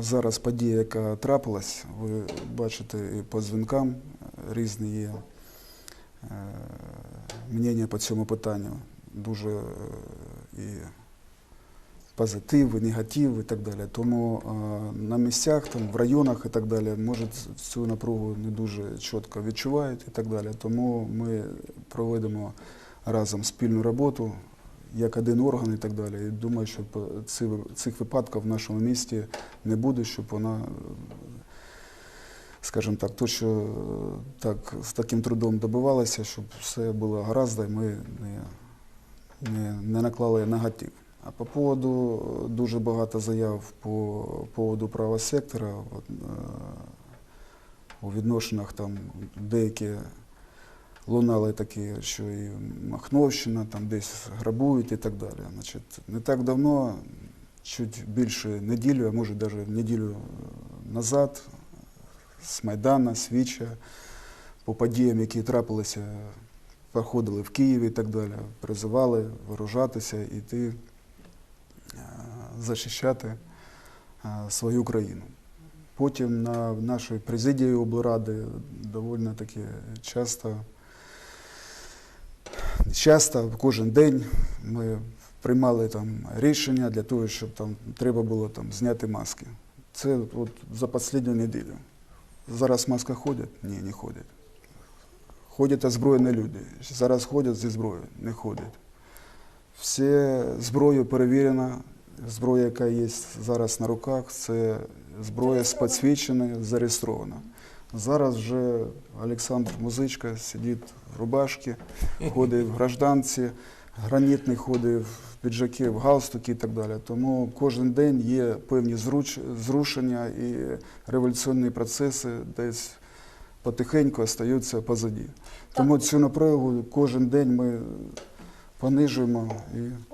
зараз подія, яка трапилась, ви бачите і по дзвінкам різні є е, мнення по цьому питанню. Дуже е, і позитив, і негатив і так далі. Тому е, на місцях, там, в районах і так далі, може цю напругу не дуже чітко відчувають і так далі. Тому ми проведемо разом спільну роботу як один орган і так далі. І думаю, що цих випадків в нашому місті не буде, щоб вона, скажімо так, то, що е, так, з таким трудом добивалася, щоб все було гаразд, і ми не, не, не наклали негатив. А по поводу е, дуже багато заяв по поводу права сектора. От, е, у відношеннях там деякі лунали такі, що і Махновщина там десь грабують і так далі. Значить, не так давно, чуть більше неділю, а може навіть неділю е, назад, з Майдана, Свіча, по подіям, які трапилися, проходили в Києві і так далі, призивали вооружатися, іти е, захищати е, свою країну. Потім на нашій президії облради доволі таки часто, часто, кожен день ми приймали там рішення для того, щоб там треба було там зняти маски. Це от за останню неділю. Зараз маска ходять? Ні, не ходять. Ходять озброєні люди. Зараз ходять зі зброєю, не ходять. Все зброя перевірена. Зброя, яка є зараз на руках, це зброя спецвідчена, зареєстрована. Зараз вже Олександр Музичка сидить в рубашці, ходить в гражданці, гранітний ходить в піджаки, в галстуки і так далі. Тому кожен день є певні зрушення і революційні процеси десь потихеньку остаються позаді. Тому цю напругу кожен день ми понижуємо і